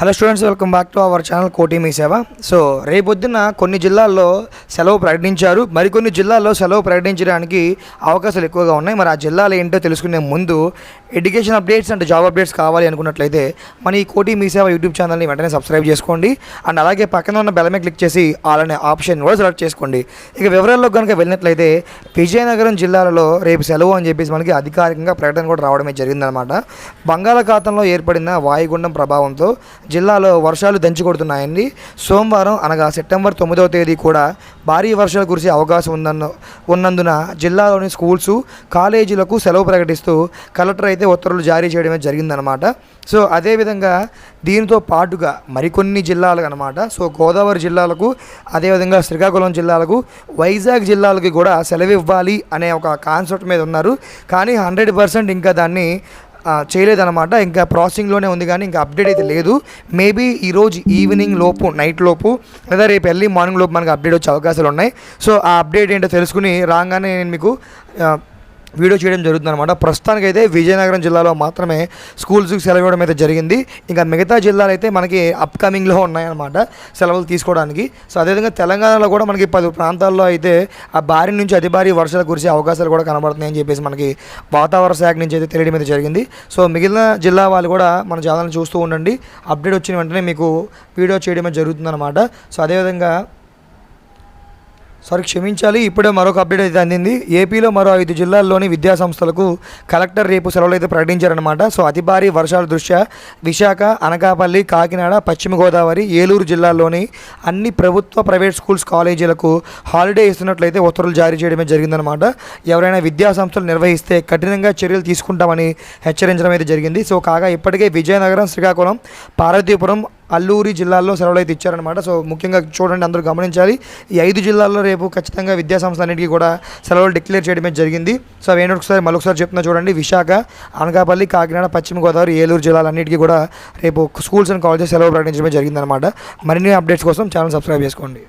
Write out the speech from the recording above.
Hello students welcome back to our channel Koti Mee Seva so రేపొద్దున కొన్ని జిల్లాల్లో సెలవు ప్రకటించారు. మరికొన్ని జిల్లాల్లో సెలవు ప్రకటించడానికి అవకాశాలు ఎక్కువగా ఉన్నాయి. మరి ఆ జిల్లాలు ఏంటో తెలుసుకునే ముందు education updates and job updates కావాలి అనుకున్నట్లయితే మన ఈ కోటి మీ సేవ యూట్యూబ్ ఛానల్ని వెంటనే సబ్స్క్రైబ్ చేసుకోండి. అండ్ అలాగే పక్కన ఉన్న బెల్ మీద క్లిక్ చేసి అలానే అనే ఆప్షన్ కూడా సెలెక్ట్ చేసుకోండి. ఇక వివరాల్లో కనుక వెళ్ళినట్లయితే విజయనగరం జిల్లాలలో రేపు సెలవు అని చెప్పేసి మనకి అధికారికంగా ప్రకటన కూడా రావడమే జరిగిందనమాట బంగాళాఖాతంలో ఏర్పడిన వాయుగుండం ప్రభావంతో జిల్లాలో వర్షాలు దంచి కొడుతున్నాయండి సోమవారం అనగా సెప్టెంబర్ తొమ్మిదవ తేదీ కూడా భారీ వర్షాలు కురిసే అవకాశం ఉందన్న ఉన్నందున జిల్లాలోని స్కూల్స్ కాలేజీలకు సెలవు ప్రకటిస్తూ కలెక్టర్ అయితే ఉత్తర్వులు జారీ చేయడమే జరిగిందనమాట సో అదేవిధంగా దీనితో పాటుగా మరికొన్ని జిల్లాలకు అనమాట సో గోదావరి జిల్లాలకు అదేవిధంగా శ్రీకాకుళం జిల్లాలకు వైజాగ్ జిల్లాలకి కూడా సెలవు ఇవ్వాలి అనే ఒక కాన్సెప్ట్ మీద ఉన్నారు. కానీ హండ్రెడ్ పర్సెంట్ ఇంకా దాన్ని చేయలేదన్నమాట. ఇంకా ప్రాసెసింగ్లోనే ఉంది కానీ ఇంకా అప్డేట్ అయితే లేదు. మేబీ ఈరోజు ఈవినింగ్ లోపు నైట్ లోపు లేదా రేపు ఎర్లీ మార్నింగ్ లోపు మనకు అప్డేట్ వచ్చే అవకాశాలు ఉన్నాయి సో ఆ అప్డేట్ ఏంటో తెలుసుకుని రాగానే నేను మీకు వీడియో చేయడం జరుగుతుంది అనమాట ప్రస్తుతానికైతే విజయనగరం జిల్లాలో మాత్రమే స్కూల్స్కి సెలవు ఇవ్వడం అయితే జరిగింది. ఇంకా మిగతా జిల్లాలు అయితే మనకి అప్కమింగ్లో ఉన్నాయన్నమాట సెలవులు తీసుకోవడానికి. సో అదేవిధంగా తెలంగాణలో కూడా మనకి పలు ప్రాంతాల్లో అయితే ఆ భారీ నుంచి అతి భారీ వర్షాలు కురిసే అవకాశాలు కూడా కనబడుతున్నాయని చెప్పేసి మనకి వాతావరణ శాఖ నుంచి అయితే తెలియడం అయితే జరిగింది. సో మిగిలిన జిల్లా వాళ్ళు కూడా మన ఛానల్ చూస్తూ ఉండండి. అప్డేట్ వచ్చిన వెంటనే మీకు వీడియో చేయడమే జరుగుతుందన్నమాట. సో అదేవిధంగా సారీ క్షమించాలి. ఇప్పుడే మరొక అప్డేట్ అయితే అందింది. ఏపీలో మరో ఐదు జిల్లాల్లోని విద్యా సంస్థలకు కలెక్టర్ రేపు సెలవులు అయితే ప్రకటించారనమాట సో అతి భారీ వర్షాల దృష్ట్యా విశాఖ అనకాపల్లి కాకినాడ పశ్చిమ గోదావరి ఏలూరు జిల్లాల్లోని అన్ని ప్రభుత్వ ప్రైవేట్ స్కూల్స్ కాలేజీలకు హాలిడే ఇస్తున్నట్లయితే ఉత్తర్వులు జారీ చేయడమే జరిగిందనమాట ఎవరైనా విద్యాసంస్థలు నిర్వహిస్తే కఠినంగా చర్యలు తీసుకుంటామని హెచ్చరించడం అయితే జరిగింది. సో కాగా ఇప్పటికే విజయనగరం శ్రీకాకుళం పార్వతీపురం అల్లూరి జిల్లాల్లో సెలవులు అయితే ఇచ్చారనమాట సో ముఖ్యంగా చూడండి అందరూ గమనించాలి. ఈ ఐదు జిల్లాల్లో రేపు ఖచ్చితంగా విద్యా సంస్థలన్నిటికీ కూడా సెలవులు డిక్లేర్ చేయడమే జరిగింది. సో అవి ఏంటో ఒకసారి మరొకసారి చెప్తున్నా చూడండి. విశాఖ అనకాపల్లి కాకినాడ పశ్చిమ గోదావరి ఏలూరు జిల్లాలన్నిటికీ కూడా రేపు స్కూల్స్ అండ్ కాలేజెస్ సెలవు ప్రకటించడమే జరిగిందనమాట మరిన్ని అప్డేట్స్ కోసం ఛానల్ సబ్స్క్రైబ్ చేసుకోండి.